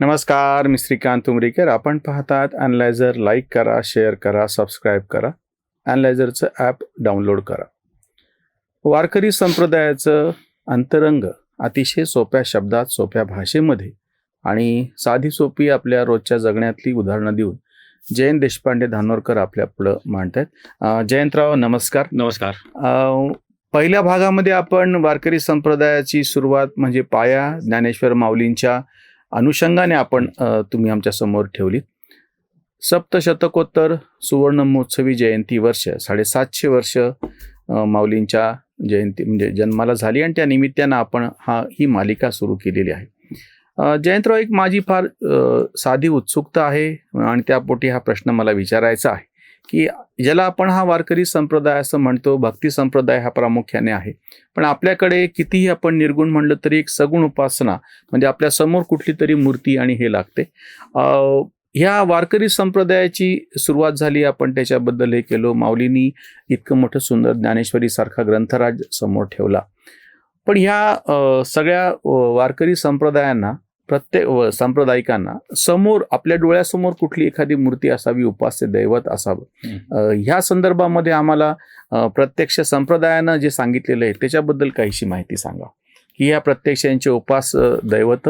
नमस्कार मी श्रीकांत उमरीकर. आपण पाहतात अॅनलायझर लाईक करा शेअर करा सबस्क्राईब करा. अॅनलायझरचं ॲप डाउनलोड करा. वारकरी संप्रदायाचं अंतरंग अतिशय सोप्या शब्दात सोप्या भाषेमध्ये आणि साधी सोपी आपल्या रोजच्या जगण्यातली उदाहरणं देऊन जयंत देशपांडे धानोरकर आपल्या पुढं मांडत आहेत जयंतराव नमस्कार. नमस्कार. पहिल्या भागामध्ये आपण वारकरी संप्रदायाची सुरुवात म्हणजे पाया ज्ञानेश्वर माऊलींच्या अनुषंगाने आपण तुम्ही आमच्यासमोर ठेवली. सप्तशतकोत्तर सुवर्ण महोत्सवी जयंती वर्ष साडेसातशे वर्ष माऊलींच्या जयंती म्हणजे जन्माला झाली आणि त्या निमित्तानं आपण हा ही मालिका सुरू केलेली आहे. जयंतराव एक माझी फार साधी उत्सुकता आहे आणि त्यापोटी हा प्रश्न मला विचारायचा आहे की ज्याला आपण हा वारकरी संप्रदाय असं म्हणतो भक्ती संप्रदाय हा प्रामुख्याने आहे. पण आपल्याकडे कितीही आपण निर्गुण म्हणलं तरी एक सगुण उपासना म्हणजे आपल्यासमोर कुठली तरी मूर्ती आणि हे लागते. ह्या वारकरी संप्रदायाची सुरुवात झाली आपण त्याच्याबद्दल हे केलो. माऊलींनी इतकं मोठं सुंदर ज्ञानेश्वरीसारखा ग्रंथराज समोर ठेवला. पण ह्या सगळ्या वारकरी संप्रदायांना प्रत्येक सांप्रदायिकांना समोर आपल्या डोळ्यासमोर कुठली एखादी मूर्ती असावी उपास्य दैवत असावं. ह्या संदर्भामध्ये आम्हाला प्रत्यक्ष संप्रदायानं जे सांगितलेलं आहे त्याच्याबद्दल काहीशी माहिती सांगा. की या प्रत्यक्षांचे उपास अ, दैवत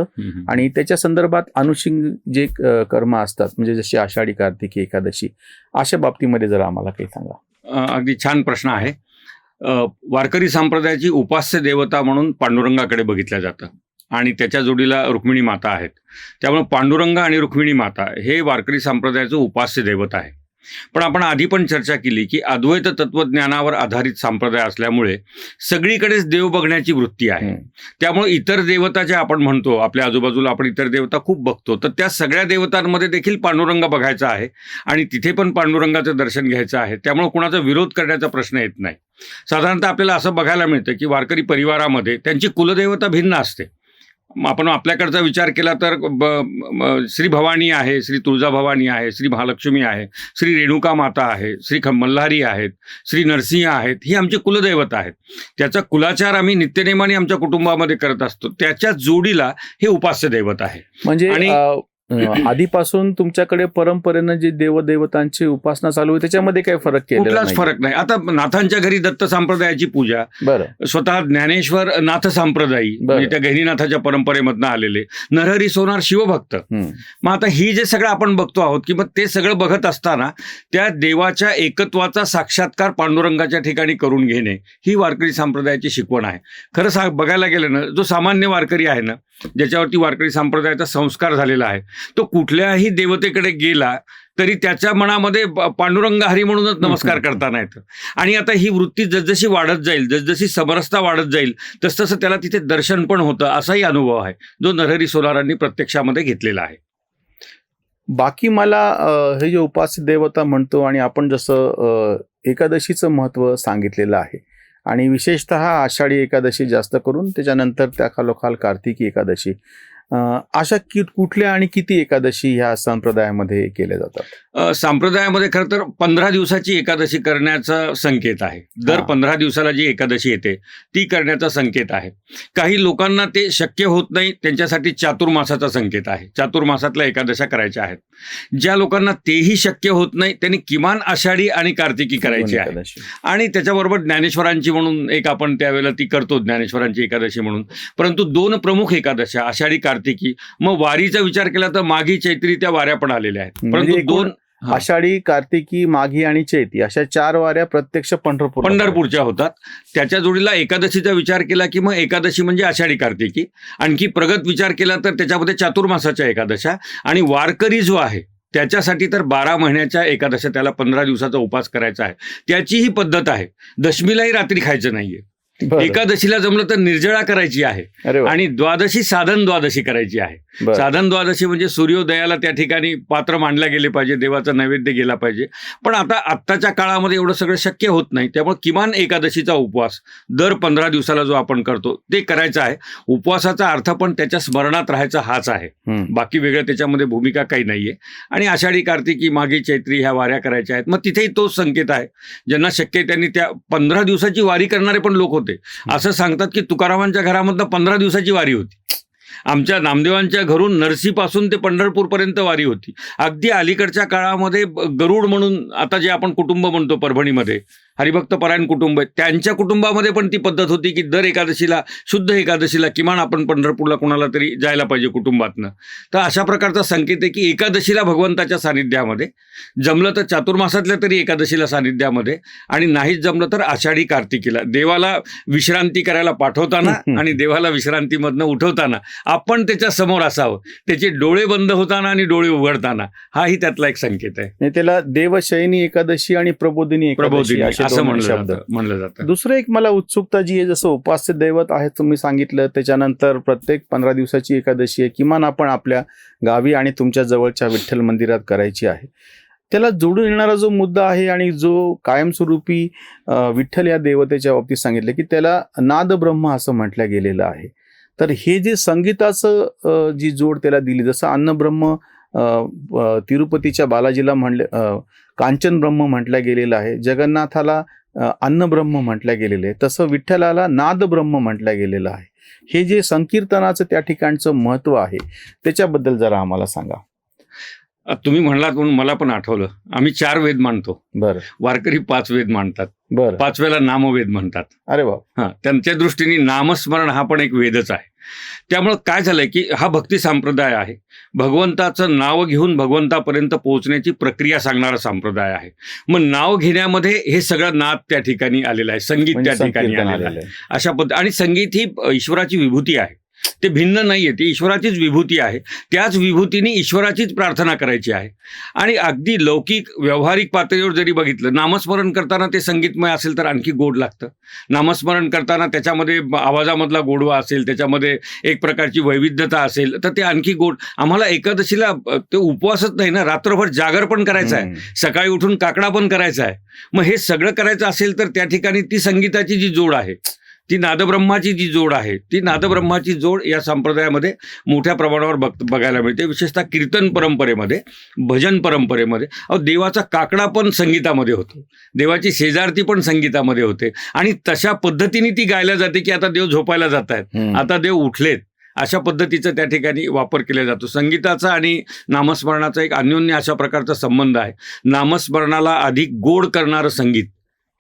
आणि त्याच्या संदर्भात अनुषंग जे कर्म असतात म्हणजे जशी आषाढी कार्तिकी एकादशी अशा बाबतीमध्ये जरा आम्हाला काही सांगा. अगदी छान प्रश्न आहे. वारकरी संप्रदायाची उपास्य देवता म्हणून पांडुरंगाकडे बघितलं जातं. आणि त्याच्या जोडीला रुक्मिणी माता आहेत. त्यामुळे पांडुरंग आणि रुक्मिणी माता हे वारकरी संप्रदायाचं उपास्य दैवत आहे. पण आपण आधी पण चर्चा केली की अद्वैत तत्वज्ञानावर आधारित संप्रदाय असल्यामुळे सगळीकडेच देव बघण्याची वृत्ती आहे. त्यामुळे इतर देवता ज्या आपण म्हणतो आपल्या आजूबाजूला आपण इतर देवता खूप बघतो तर त्या सगळ्या देवतांमध्ये देखील पांडुरंग बघायचा आहे आणि तिथे पण पांडुरंगाचं दर्शन घ्यायचं आहे. त्यामुळे कुणाचा विरोध करण्याचा प्रश्न येत नाही. साधारणतः आपल्याला असं बघायला मिळतं की वारकरी परिवारामध्ये त्यांची कुलदेवता भिन्न असते. आपण आपल्याकडचा विचार केला तर श्री भवानी आहे श्री तुळजाभवानी आहे श्री महालक्ष्मी आहे श्री रेणुका माता आहे श्री मल्हारी आहेत श्री नरसिंह आहेत ही आमची कुलदैवत आहेत. त्याचा कुलाचार आम्ही नित्यनेमाने आमच्या कुटुंबामध्ये करत असतो. त्याच्या जोडीला हे उपास्य दैवत आहे. म्हणजे आणि- आधीपासून तुमच्याकडे परंपरेनं जे देवदेवतांची उपासना चालू आहे त्याच्यामध्ये काही फरक कुठलाच फरक नाही. आता नाथांच्या घरी दत्त संप्रदायाची पूजा. बरं. स्वतः ज्ञानेश्वर नाथ संप्रदायी. म्हणजे त्या गहिनीनाथाच्या परंपरेमधनं आलेले. नरहरी सोनार शिवभक्त. मग आता ही जे सगळं आपण बघतो आहोत की मग ते सगळं बघत असताना त्या देवाच्या एकत्वाचा साक्षात्कार पांडुरंगाच्या ठिकाणी करून घेणे ही वारकरी संप्रदायाची शिकवण आहे. खरं सांग बघायला गेलं ना जो सामान्य वारकरी आहे ना ज्याच्यावरती वारकरी संप्रदायाचा संस्कार झालेला आहे. तो कुठल्याही देवतेकडे गेला तरी त्याच्या मनामध्ये पांडुरंग हरी म्हणूनच नमस्कार करताना येतं. आणि आता ही वृत्ती जसजशी वाढत जाईल जसजशी समरसता वाढत जाईल तसतसं त्याला तिथे दर्शन पण होतं असाही अनुभव आहे जो नरहरी सोनारांनी प्रत्यक्षामध्ये घेतलेला आहे. बाकी मला हे जे उपास्य देवता म्हणतो आणि आपण जसं एकादशीचं महत्त्व सांगितलेलं आहे आणि विशेषतः आषाढी एकादशी जास्त करून त्याच्यानंतर त्या खालोखाल कार्तिकी एकादशी. अशा कि कुठल्या आणि किती एकादशी ह्या संप्रदायामध्ये केल्या जातात? संप्रदायामध्ये खरं तर पंधरा दिवसाची एकादशी करण्याचा संकेत आहे. दर. पंधरा दिवसाला जी एकादशी येते ती करण्याचा संकेत आहे. काही लोकांना ते शक्य होत नाही त्यांच्यासाठी चातुर्मासाचा संकेत आहे. चातुर्मासातल्या एकादशा करायच्या आहेत. ज्या लोकांना तेही शक्य होत नाही त्यांनी किमान आषाढी आणि कार्तिकी करायची आहे. आणि त्याच्याबरोबर ज्ञानेश्वरांची म्हणून एक आपण त्यावेळेला ती करतो ज्ञानेश्वरांची एकादशी म्हणून. परंतु दोन प्रमुख एकादशा आषाढी कार्तिकी. मग वारीचा विचार केला तर माघी चैत्री त्या वाऱ्या पण आलेल्या आहेत. म्हणजे परंतु एकूण दोन. आषाढी कार्तिकी माघी आणि चैती अशा चार वाऱ्या प्रत्यक्ष पंढरपूर पंढरपूरच्या होतात. त्याच्या जोडीला एकादशीचा विचार केला की मग एकादशी म्हणजे आषाढी कार्तिकी. आणखी प्रगत विचार केला तर त्याच्यामध्ये चातुर्मासाच्या एकादशा आणि वारकरी जो आहे त्याच्यासाठी तर बारा महिन्याच्या एकादशा त्याला पंधरा दिवसाचा उपास करायचा आहे. त्याची ही पद्धत आहे. दशमीलाही रात्री खायचं नाहीये. एकादशीला जमलं तर निर्जळा करायची आहे. आणि द्वादशी साधन द्वादशी करायची आहे. साधन द्वादशी म्हणजे सूर्योदयाला त्या ठिकाणी पात्र मांडल्या गेले पाहिजे देवाचा नैवेद्य गेला पाहिजे. पण आता आत्ताच्या काळामध्ये एवढं सगळं शक्य होत नाही. त्यामुळे किमान एकादशीचा उपवास दर पंधरा दिवसाला जो आपण करतो ते करायचा आहे. उपवासाचा अर्थ पण त्याच्या स्मरणात राहायचा हाच आहे. बाकी वेगळं त्याच्यामध्ये भूमिका काही नाहीये. आणि आषाढी कार्तिकी मागे चैत्री ह्या वाऱ्या करायच्या आहेत. मग तिथेही तोच संकेत आहे. ज्यांना शक्य त्यांनी त्या पंधरा दिवसाची वारी करणारे पण लोक होते. असं सांगतात की तुकारामांच्या घरामधनं पंधरा दिवसाची वारी होती. आमच्या नामदेवांच्या घरून नरसीपासून ते पंढरपूरपर्यंत वारी होती. अगदी अलीकडच्या काळामध्ये गरुड म्हणून आता जे आपण कुटुंब म्हणतो परभणीमध्ये हरिभक्त परायण कुटुंब आहे त्यांच्या कुटुंबामध्ये पण ती पद्धत होती की दर एकादशीला शुद्ध एकादशीला किमान आपण पंढरपूरला कोणाला तरी जायला पाहिजे कुटुंबातनं. तर अशा प्रकारचा संकेत आहे की एकादशीला भगवंताच्या सानिध्यामध्ये जमलं तर चातुर्मासातल्या तरी एकादशीला सानिध्यामध्ये आणि नाहीच जमलं तर आषाढी कार्तिकीला देवाला विश्रांती करायला पाठवताना आणि देवाला विश्रांतीमधनं उठवताना. आपण त्याच्यासमोर असावं. त्याचे डोळे बंद होताना आणि डोळे उघडताना. हाही त्यातला एक संकेत आहे. त्याला देवशयनी एकादशी आणि प्रबोधिनी एकादशी प्रबोधिनी असे म्हणलं शब्द. जातं म्हणलं जातं. दुसरं एक मला उत्सुकता जी आहे जसं उपास्य दैवत आहे तुम्ही सांगितलं त्याच्यानंतर प्रत्येक पंधरा दिवसाची एकादशी आहे किमान आपण आपल्या गावी आणि तुमच्या जवळच्या विठ्ठल मंदिरात करायची आहे. त्याला जोडून येणारा जो मुद्दा आहे आणि जो कायमस्वरूपी विठ्ठल या देवतेच्या बाबतीत सांगितलं की त्याला नाद ब्रह्म असं म्हटलं गेलेलं आहे. तर हे जे संगीताचं जी जोड त्याला दिली जसं अन्नब्रह्म तिरुपतीच्या बालाजीला म्हणले कांचन ब्रह्म म्हटलं गेलेलं आहे जगन्नाथाला अन्नब्रह्म म्हटलं गेलेलं आहे तसं विठ्ठलाला नादब्रह्म म्हटलं गेलेलं आहे. हे जे संकीर्तनाचं त्या ठिकाणचं महत्त्व आहे त्याच्याबद्दल जरा आम्हाला सांगा. तुम्ही म्हणलात म्हणून मला पण आठवलं. आम्ही चार वेद मानतो. बरं. वारकरी पाच वेद मानतात. बरं. पाचव्याला नामवेद म्हणतात. अरे हा त्यांच्या दृष्टीने नामस्मरण हा पण एक वेदच आहे. त्यामुळं काय झालंय की हा भक्ती संप्रदाय आहे. भगवंताचं नाव घेऊन भगवंतापर्यंत पोहोचण्याची प्रक्रिया सांगणारा संप्रदाय आहे. मग नाव घेण्यामध्ये हे सगळं नाद त्या ठिकाणी आलेलं आहे. संगीत म्हणजे त्या ठिकाणी आलेलं आहे. अशा पद्धती आणि संगीत ही ईश्वराची विभूती आहे. ते भिन्न नाही आहे ती ईश्वराचीच विभूती आहे. त्याच विभूतीने ईश्वराचीच प्रार्थना करायची आहे. आणि अगदी लौकिक व्यावहारिक पातळीवर जरी बघितलं नामस्मरण करताना ते संगीतमय असेल तर आणखी गोड लागतं. नामस्मरण करताना त्याच्यामध्ये आवाजामधला गोडवा असेल त्याच्यामध्ये एक प्रकारची वैविध्यता असेल तर ते आणखी गोड. आम्हाला एकादशीला ते उपवासच नाही ना रात्रभर जागर पण करायचं आहे. सकाळी उठून काकडा पण करायचा आहे. मग हे सगळं करायचं असेल तर त्या ठिकाणी ती संगीताची जी जोड आहे ती नादब्रह्माची जी जोड आहे ती नादब्रह्माची जोड या संप्रदायामध्ये मोठ्या प्रमाणावर बघ बघायला मिळते. विशेषतः कीर्तन परंपरेमध्ये भजन परंपरेमध्ये. अहो देवाचा काकडा पण संगीतामध्ये होतो. देवाची शेजारती पण संगीतामध्ये होते. आणि तशा पद्धतीने ती गायला जाते की आता देव झोपायला जात आहेत. आता देव उठलेत. अशा पद्धतीचा त्या ठिकाणी वापर केला जातो. संगीताचा आणि नामस्मरणाचा एक अन्योन्य अशा प्रकारचा संबंध आहे. नामस्मरणाला अधिक गोड करणारं संगीत.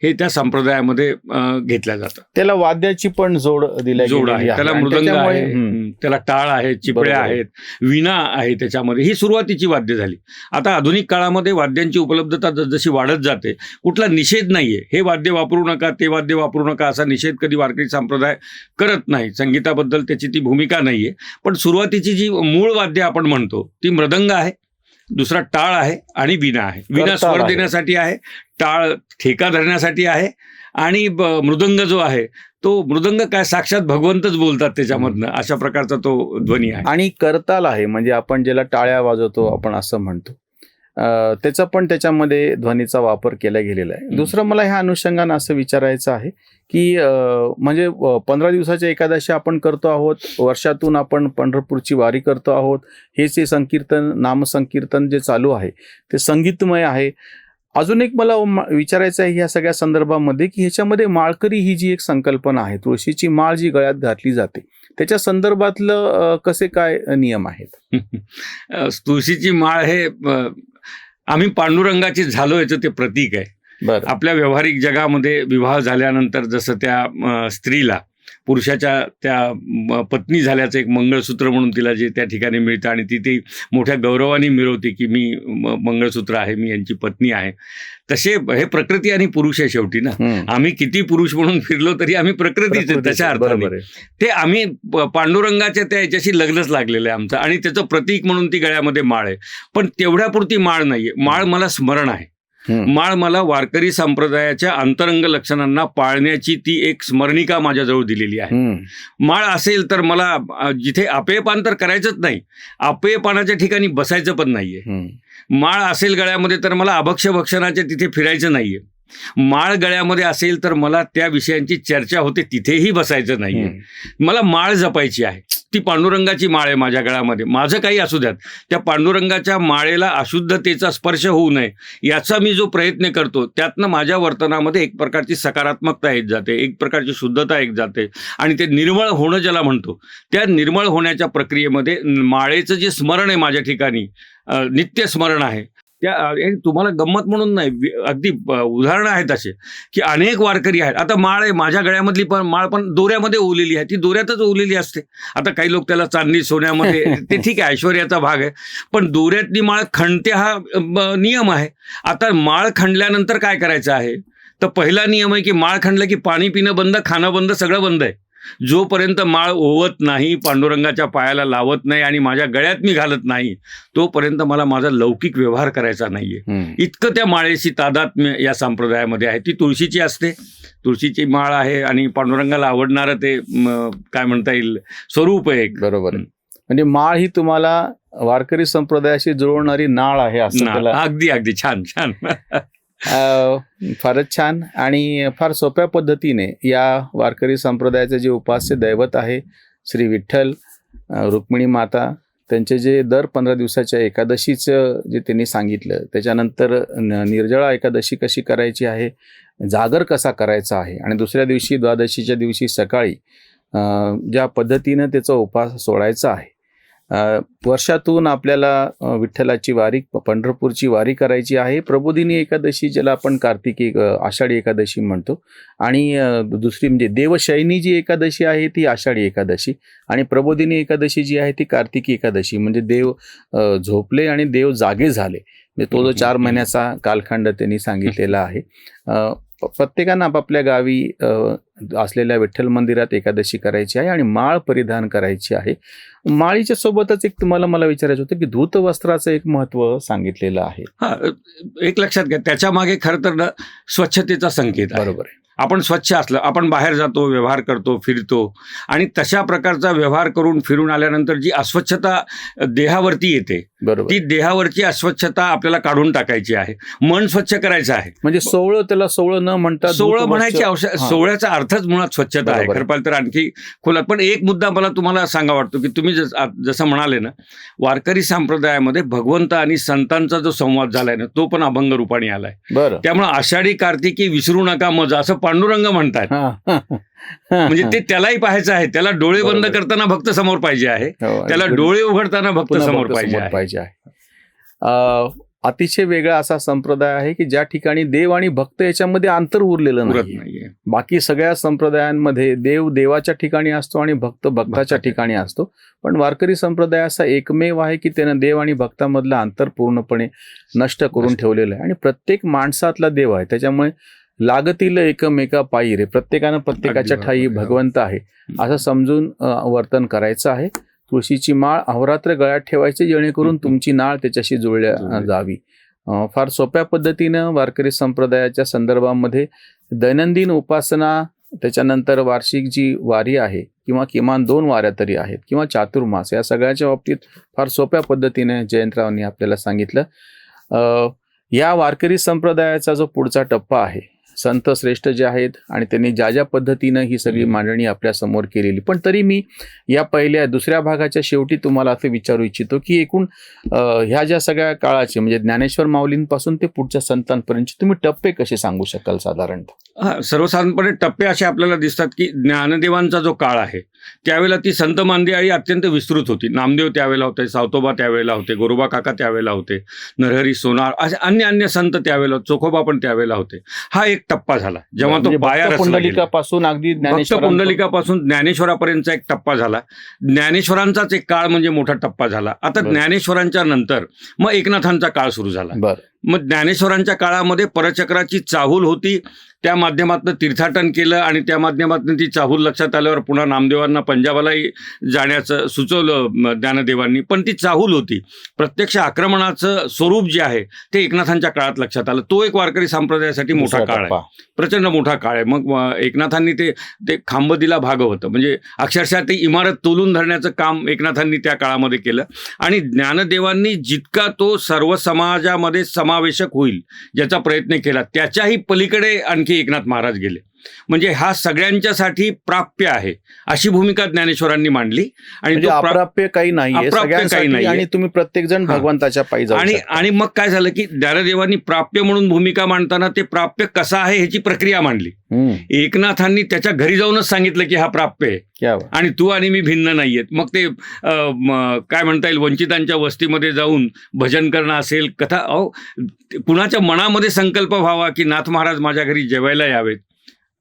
हे त्या संप्रदायामध्ये अं, घेतलं जातं त्याला वाद्याची पण जोड दिल्या जोड आहे. त्याला मृदंग आहे. त्याला टाळ आहे चिपळ्या. आहेत विणा आहे त्याच्यामध्ये. ही सुरुवातीची वाद्य झाली. आता आधुनिक काळामध्ये वाद्यांची उपलब्धता जसजशी वाढत जाते कुठला निषेध नाहीये. हे वाद्य वापरू नका ते वाद्य वापरू नका असा निषेध कधी वारकरी संप्रदाय करत नाही. संगीताबद्दल त्याची ती भूमिका नाहीये. पण सुरुवातीची जी मूळ वाद्य आपण म्हणतो ती मृदंग आहे. दुसरा टाळ आहे आणि विणा आहे. करताल स्वर. देण्यासाठी आहे टाळ ठेका धरण्यासाठी आहे आणि मृदंग जो आहे तो मृदंग काय साक्षात भगवंतच बोलतात त्याच्यामधनं अशा प्रकारचा तो ध्वनी आहे. आणि करताल आहे म्हणजे आपण ज्याला टाळ्या वाजवतो आपण असं म्हणतो. त्याचा पण त्याच्यामध्ये ध्वनीचा वापर केला गेलेला आहे. दुसरं मला ह्या अनुषंगानं असं विचारायचं आहे की म्हणजे पंधरा दिवसाच्या एकादशी आपण करतो आहोत वर्षातून आपण पंढरपूरची वारी करतो आहोत हे जे संकीर्तन नामसंकीर्तन जे चालू आहे ते संगीतमय आहे. अजून एक मला विचारायचं आहे ह्या सगळ्या संदर्भामध्ये की ह्याच्यामध्ये माळकरी ही जी एक संकल्पना आहे तुळशीची माळ जी गळ्यात घातली जाते त्याच्या संदर्भातलं कसे काय नियम आहेत? तुळशीची माळ हे आम्ही पांडुरंगाची झालो याचं ते प्रतीक आहे. बरं. आपल्या व्यावहारिक जगामध्ये विवाह झाल्यानंतर जसं त्या स्त्रीला पुरुषाच्या त्या पत्नी झाल्याचं एक मंगळसूत्र म्हणून तिला जे त्या ठिकाणी मिळतं आणि ती ती मोठ्या गौरवाने मिळवते की मी मंगळसूत्र आहे मी यांची पत्नी आहे. तसे हे प्रकृती आणि पुरुष आहे शेवटी ना. आम्ही किती पुरुष म्हणून फिरलो तरी आम्ही प्रकृतीच तशा अर्थाने. ते आम्ही पांडुरंगाच्या त्या याच्याशी लग्नच लागलेलं आहे आमचं आणि त्याचं प्रतीक म्हणून ती गळ्यामध्ये माळ आहे. पण तेवढ्यापुरती माळ नाहीये. माळ मला स्मरण आहे. माळ मला वारकरी संप्रदायाच्या अंतरंग लक्षणांना पाळण्याची ती एक स्मरणिका माझ्याजवळ दिलेली आहे. माळ असेल तर मला जिथे अपेयपान तर करायचंच नाही अपेयपानाच्या ठिकाणी बसायचं पण नाहीये. माळ असेल गळ्यामध्ये तर मला अभक्ष भक्षणाच्या तिथे फिरायचं नाहीये माळ गळ्यामध्ये असेल तर मला त्या विषयांची चर्चा होते तिथेही बसायचं नाहीये. मला माळ जपायची आहे. ती पांडुरंगाची माळ आहे माझ्या गळ्यामध्ये. माझं काही असू द्यात. त्या पांडुरंगाच्या माळेला अशुद्धतेचा स्पर्श होऊ नये याचा मी जो प्रयत्न करतो त्यातनं माझ्या वर्तनामध्ये एक प्रकारची सकारात्मकता येत जाते एक प्रकारची शुद्धता येत जाते आणि ते निर्मळ होणं ज्याला म्हणतो त्या निर्मळ होण्याच्या प्रक्रियेमध्ये माळेचं जे स्मरण आहे माझ्या ठिकाणी नित्य स्मरण आहे. त्या तुम्हाला गंमत म्हणून नाही अगदी उदाहरणं आहेत असे की अनेक वारकरी आहेत. आता माळ आहे माझ्या गळ्यामधली पण माळ पण दोऱ्यामध्ये ओवलेली आहे. ती दोऱ्यातच ओवलेली असते. आता काही लोक त्याला चांदणी सोन्यामध्ये ते ठीक आहे ऐश्वर्याचा भाग आहे. पण दोऱ्यातली माळ खणते हा नियम आहे. आता माळ खणल्यानंतर काय करायचं आहे? तर पहिला नियम आहे की माळ खणलं की पाणी पिणं बंद खाणं बंद सगळं बंद आहे. जोपर्यंत माळ ओवत नाही पांडुरंगाच्या पायाला लावत नाही आणि माझ्या गळ्यात मी घालत नाही तोपर्यंत मला माझा लौकिक व्यवहार करायचा नाहीये. इतकं त्या माळेशी तादात्म्य या संप्रदायामध्ये आहे. ती तुळशीची असते. तुळशीची माळ आहे आणि पांडुरंगाला आवडणारं ते काय म्हणता येईल स्वरूप आहे एक. बरोबर. म्हणजे माळ ही तुम्हाला वारकरी संप्रदायाशी जुळवणारी नाळ आहे असं अगदी अगदी. छान छान. फारच छान आणि फार सोप्या पद्धतीने या वारकरी संप्रदायाचे जे उपास्य दैवत आहे श्री विठ्ठल रुक्मिणी माता त्यांचे जे दर पंधरा दिवसाच्या एकादशीचं जे त्यांनी सांगितलं त्याच्यानंतर न- निर्जळा एकादशी कशी करायची आहे जागर कसा करायचा आहे आणि दुसऱ्या दिवशी द्वादशीच्या दिवशी सकाळी ज्या पद्धतीनं त्याचा उपास सोडायचा आहे वर्षातून आपल्याला विठ्ठलाची वारी पंढरपूरची वारी करायची आहे. प्रबोधिनी एकादशी ज्याला आपण कार्तिकी आषाढी एकादशी म्हणतो. आणि दुसरी म्हणजे देवशयनी जी एकादशी आहे ती आषाढी एकादशी. आणि प्रबोधिनी एकादशी जी आहे ती कार्तिकी एकादशी. म्हणजे देव झोपले आणि देव जागे झाले. म्हणजे तो जो चार महिन्याचा कालखंड त्यांनी सांगितलेला आहे. प्रत्येकानं आपापल्या गावी असलेल्या विठ्ठल मंदिरात एकादशी करायची आहे आणि माळ परिधान करायची आहे. माळीच्या सोबतच एक तुम्हाला मला विचारायचं होतं की धूत वस्त्राचं एक महत्त्व सांगितलेलं आहे. हा एक लक्षात घ्या त्याच्यामागे खरं तर स्वच्छतेचा संकेत आहे. बरोबर आहे. आपण स्वच्छ असलं आपण बाहेर जातो व्यवहार करतो फिरतो आणि तशा प्रकारचा व्यवहार करून फिरून आल्यानंतर जी अस्वच्छता देहावरती येते बरोबर. ती देहावरची अस्वच्छता आपल्याला काढून टाकायची आहे. मन स्वच्छ करायचं आहे. म्हणजे सोवळं त्याला सोवळं न म्हणता सोहळं म्हणायची आवश्यक. सोहळ्याचा अर्थच मुळात स्वच्छता आहे. खरं पाहिलं तर आणखी खोलात. पण एक मुद्दा मला तुम्हाला सांगा वाटतो की तुम्ही जस- म्हणाले ना वारकरी संप्रदायामध्ये भगवंत आणि संतांचा जो संवाद झालाय ना तो पण अभंग रूपाने आलाय. त्यामुळे आषाढी कार्तिकी विसरू नका मजा असं पांडुरंग म्हणतात. म्हणजे ते त्यालाही पाहायचं आहे. त्याला डोळे बंद. करताना भक्त समोर पाहिजे आहे. हो, त्याला डोळे उघडताना भक्त समोर पाहिजे आहे. पाहिजे अतिशय वेगळा असा संप्रदाय आहे की ज्या ठिकाणी देव आणि भक्त याच्यामध्ये अंतर उरलेलं नाही नाहीये. बाकी सगळ्या संप्रदायांमध्ये देव देवाच्या ठिकाणी असतो आणि भक्त भक्ताच्या ठिकाणी असतो. पण वारकरी संप्रदाय असा एकमेव आहे की त्यानं देव आणि भक्तामधलं अंतर पूर्णपणे नष्ट करून. ठेवलेलं आहे. आणि प्रत्येक माणसातला देव आहे. त्याच्यामुळे लागतील एकमेका पायी रे. प्रत्येकानं प्रत्येकाच्या ठाई. भगवंत आहे. असं समजून वर्तन करायचं आहे. तुळशीची माळ अहोरात्र गळ्यात ठेवायची जेणेकरून. तुमची नाळ त्याच्याशी जुळल्या जुळली. जावी फार सोप्या पद्धतीनं वारकरी संप्रदायाच्या संदर्भामध्ये दैनंदिन उपासना त्याच्यानंतर वार्षिक जी वारी आहे किंवा किमान दोन वाऱ्या तरी आहेत किंवा चातुर्मास या सगळ्याच्या बाबतीत फार सोप्या पद्धतीने जयंतरावांनी आपल्याला सांगितलं या वारकरी संप्रदायाचा जो पुढचा टप्पा आहे संत श्रेष्ठ जे आहेत आणि त्यांनी ज्या ज्या पद्धतीनं ही सगळी मांडणी आपल्यासमोर केलेली. पण तरी मी या पहिल्या दुसऱ्या भागाच्या शेवटी तुम्हाला असं विचारू इच्छितो की एकूण ह्या ज्या सगळ्या काळाचे म्हणजे ज्ञानेश्वर माऊलींपासून ते पुढच्या संतांपर्यंत तुम्ही टप्पे कसे सांगू शकाल साधारणतः? सर्वसाधारणपणे टप्पे असे आपल्याला दिसतात की ज्ञानदेवांचा जो काळ आहे त्यावेळेला ती संत मांदियाळी अत्यंत विस्तृत होती. नामदेव त्यावेळेला होते सावतोबा त्यावेळेला होते गोरोबा काका त्यावेळेला होते नरहरी सोनार असे अन्य अन्य संत त्यावेळेला चोखोबा पण त्यावेळेला होते. हा एक टप्पा झाला. जेव्हा तो म्हणजे पाया. पुंडलिकापासून अगदी पुंडलिकापासून ज्ञानेश्वरापर्यंतचा एक टप्पा झाला. ज्ञानेश्वरांचाच एक काळ म्हणजे मोठा टप्पा झाला. आता. ज्ञानेश्वरांच्या नंतर मग एकनाथांचा काळ सुरू झाला. मग ज्ञानेश्वरांच्या काळामध्ये परचक्राची चाहूल होती. त्या माध्यमातून तीर्थाटन केलं आणि त्या माध्यमातून ती चाहूल लक्षात आल्यावर पुन्हा नामदेवांना पंजाबालाही जाण्याचं सुचवलं ज्ञानदेवांनी. पण ती चाहूल होती. प्रत्यक्ष आक्रमणाचं स्वरूप जे आहे ते एकनाथांच्या काळात लक्षात आलं. तो एक वारकरी संप्रदायासाठी मोठा काळ आहे. प्रचंड मोठा काळ आहे. मग एकनाथांनी ते ते खांब दिला भाग होतं. म्हणजे अक्षरशः ते इमारत तोलून धरण्याचं काम एकनाथांनी त्या काळामध्ये केलं. आणि ज्ञानदेवांनी जितका तो सर्व समाजामध्ये समावेशक होईल ज्याचा प्रयत्न केला. त्याच्याही पलीकडे आणखी एकनाथ महाराज गेले. म्हणजे हा सगळ्यांच्यासाठी प्राप्य आहे अशी भूमिका ज्ञानेश्वरांनी मांडली आणि म्हणजे अप्राप्य काही नाहीये अप्राप्य काही नाहीये. आणि तुम्ही प्रत्येक जण. भगवंताच्या पायी जाऊ आणि. आणि मग काय झालं की ज्ञानदेवांनी प्राप्य म्हणून भूमिका मांडताना ते प्राप्य कसं आहे ह्याची प्रक्रिया मांडली एकनाथांनी त्याच्या घरी जाऊनच सांगितलं की हा प्राप्य आहे. आणि तू आणि मी भिन्न नाहीयेत मग ते काय म्हणता येईल वंचितांच्या वस्तीमध्ये जाऊन भजन करणं असेल कथा अहो कुणाच्या मनामध्ये संकल्प व्हावा की नाथ महाराज माझ्या घरी जेवायला यावेत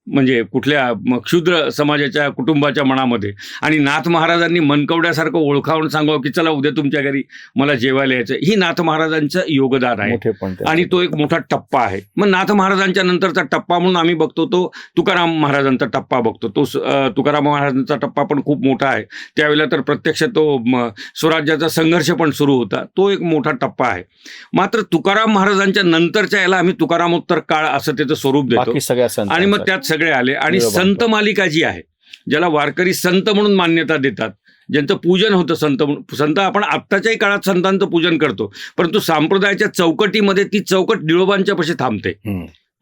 म्हणजे कुठल्या क्षुद्र समाजाच्या कुटुंबाच्या मनामध्ये. आणि नाथ महाराजांनी मनकवड्यासारखं ओळखावून सांगावं की चला उद्या तुमच्या घरी मला जेवायला यायचं ही नाथ महाराजांचं योगदान आहे. आणि तो एक मोठा टप्पा आहे. मग नाथ महाराजांच्या नंतरचा टप्पा म्हणून आम्ही बघतो तो तुकाराम महाराजांचा टप्पा बघतो. तो तुकाराम महाराजांचा टप्पा पण खूप मोठा आहे. त्यावेळेला तर प्रत्यक्ष तो स्वराज्याचा संघर्ष पण सुरू होता. तो एक मोठा टप्पा आहे. मात्र तुकाराम महाराजांच्या नंतरच्या याला आम्ही तुकारामोत्तर काळ असं त्याचं स्वरूप देतो. आणि मग त्यात सगळे आले आणि. संत मालिका जी आहे ज्याला वारकरी संत म्हणून मान्यता देतात. ज्यांचं पूजन होतं संत संत आपण आत्ताच्याही काळात संतांचं पूजन करतो परंतु संप्रदायाच्या चौकटीमध्ये ती चौकट निळोबांच्या पशी थांबते.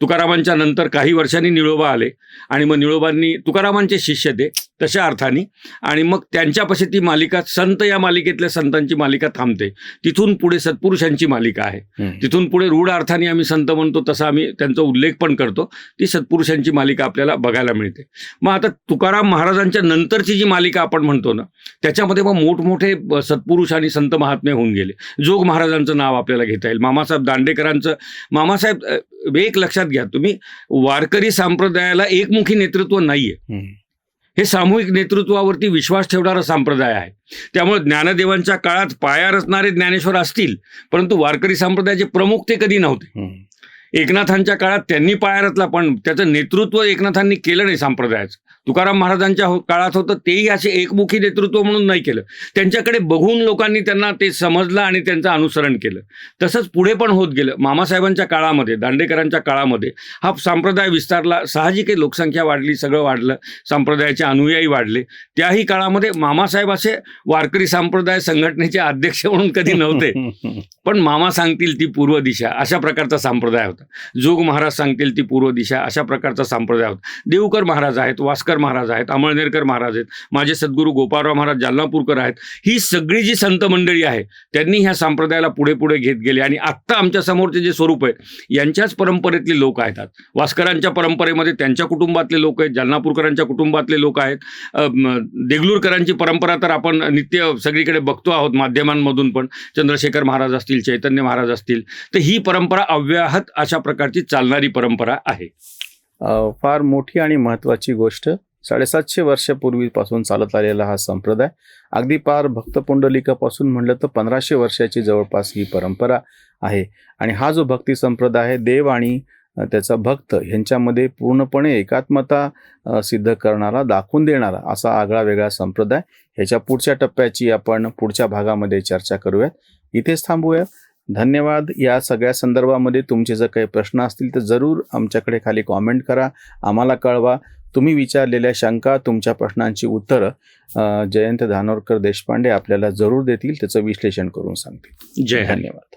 तुकारामांच्या नंतर काही वर्षांनी निळोबा आले आणि मग निळोबांनी तुकारामांचे शिष्य ते तशा अर्थाने. आणि मग त्यांच्यापाशी ती मालिका संत या मालिकेतल्या संतांची मालिका थांबते. तिथून पुढे सत्पुरुषांची मालिका आहे. तिथून पुढे रूढ अर्थाने आम्ही संत म्हणतो तसा आम्ही त्यांचा उल्लेख पण करतो. ती सत्पुरुषांची मालिका आपल्याला बघायला मिळते. मग आता तुकाराम महाराजांच्या नंतरची जी मालिका आपण म्हणतो ना त्याच्यामध्ये मग मोठमोठे सत्पुरुष आणि संत महात्मे होऊन गेले. जोग महाराजांचं नाव आपल्याला घेता येईल. मामासाहेब दांडेकरांचं मामासाहेब एक लक्षात घ्या तुम्ही वारकरी संप्रदायाला एकमुखी नेतृत्व नाहीये. हे सामूहिक नेतृत्वावरती विश्वास ठेवणारा संप्रदाय आहे. त्यामुळे ज्ञानदेवांच्या काळात पाया रचणारे ज्ञानेश्वर असतील परंतु वारकरी संप्रदायाचे प्रमुख ते कधी नव्हते. एकनाथांच्या काळात त्यांनी पाया रचला पण त्याचं नेतृत्व एकनाथांनी केलं नाही संप्रदायाचं. तुकाराम महाराजांच्या हो- काळात होतं तेही असे एकमुखी नेतृत्व म्हणून नाही केलं. त्यांच्याकडे बघून लोकांनी त्यांना ते समजलं आणि त्यांचं अनुसरण केलं. तसंच पुढे पण होत गेलं. मामासाहेबांच्या काळामध्ये दांडेकरांच्या काळामध्ये हा संप्रदाय विस्तारला साहजिक लोकसंख्या वाढली सगळं वाढलं संप्रदायाचे अनुयायी वाढले. त्याही काळामध्ये मामासाहेब असे वारकरी संप्रदाय संघटनेचे अध्यक्ष म्हणून कधी नव्हते. पण मामा सांगतील ती पूर्व दिशा अशा प्रकारचा संप्रदाय होता. जोग महाराज सांगतील ती पूर्व दिशा अशा प्रकारचा संप्रदाय होता. देवकर महाराज आहेत वास्कर महाराज आहेत अमळनेरकर महाराज आहेत माझे सद्गुरू गोपाळराव महाराज जालनापूरकर आहेत ही सगळी जी संत मंडळी आहे त्यांनी ह्या संप्रदायाला पुढे पुढे घेत गेले आणि आत्ता आमच्या समोरचे जे स्वरूप आहे यांच्याच परंपरेतले लोक आहेत वास्करांच्या परंपरेमध्ये त्यांच्या कुटुंबातले लोक आहेत जालनापूरकरांच्या कुटुंबातले लोक आहेत देगलूरकरांची परंपरा तर आपण नित्य सगळीकडे बघतो आहोत माध्यमांमधून पण चंद्रशेखर महाराज असतील चैतन्य महाराज असतील तर ही परंपरा अव्याहत अशा प्रकारची चालणारी परंपरा आहे. फार मोठी आणि महत्वाची गोष्ट साडेसातशे वर्षापूर्वीपासून चालत आलेला हा संप्रदाय अगदी पार भक्त पुंडलिकापासून म्हणलं तर पंधराशे वर्षाची जवळपास ही परंपरा आहे. आणि हा जो भक्ती संप्रदाय आहे देव आणि त्याचा भक्त ह्यांच्यामध्ये पूर्णपणे एकात्मता सिद्ध करणारा दाखवून देणारा असा आगळा वेगळा संप्रदाय. ह्याच्या पुढच्या टप्प्याची आपण पुढच्या भागामध्ये चर्चा करूयात. इथेच थांबूया. धन्यवाद. या सगळ्या संदर्भामध्ये तुमचे जर काही प्रश्न असतील तर जरूर आमच्याकडे खाली कॉमेंट करा. आम्हाला कळवा. तुम्ही विचारलेल्या शंका तुमच्या प्रश्नांची उत्तरं जयंत धानोरकर देशपांडे आपल्याला जरूर देतील. त्याचं विश्लेषण करून सांगतील. जय धन्यवाद.